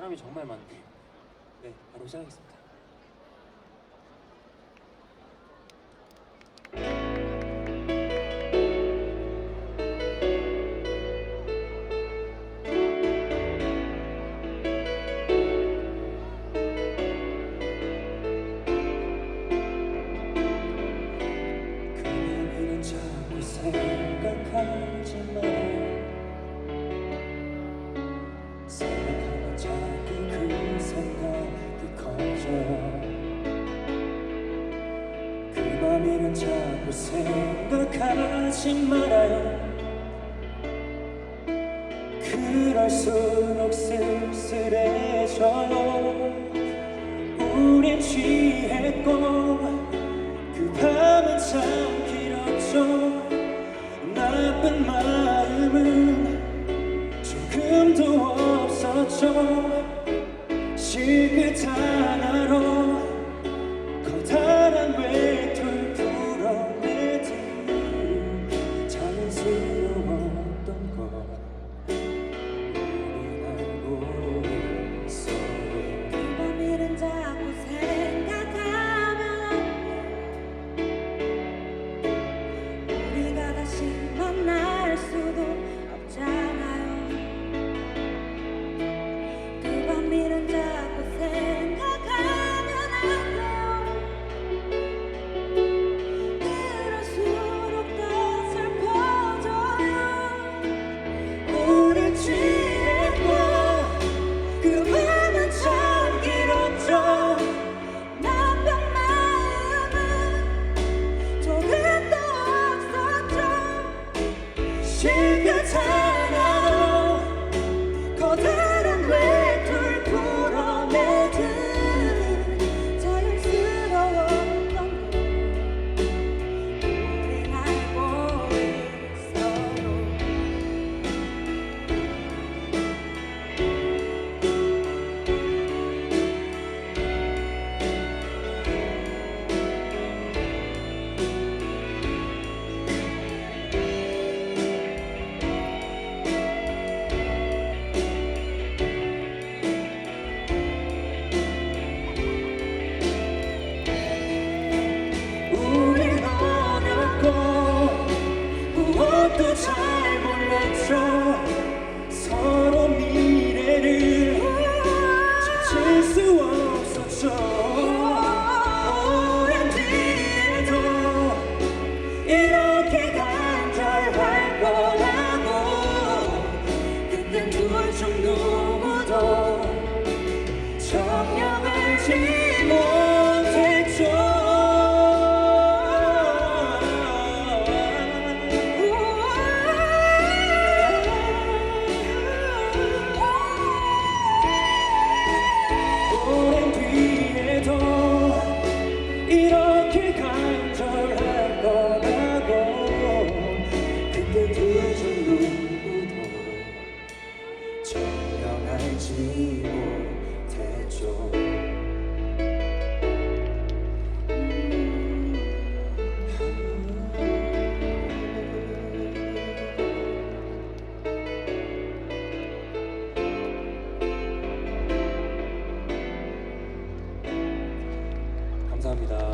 사람이 정말 많네요. 네, 바로 시작하겠습니다. 생각하지만 생각하지 말아요. 그럴수록 쓸쓸해져요. 우린 취했고 그 밤은 참 길었죠. 나쁜 마음은 조금도 없었죠. 하 조금도 없었죠 시끝 감사합니다.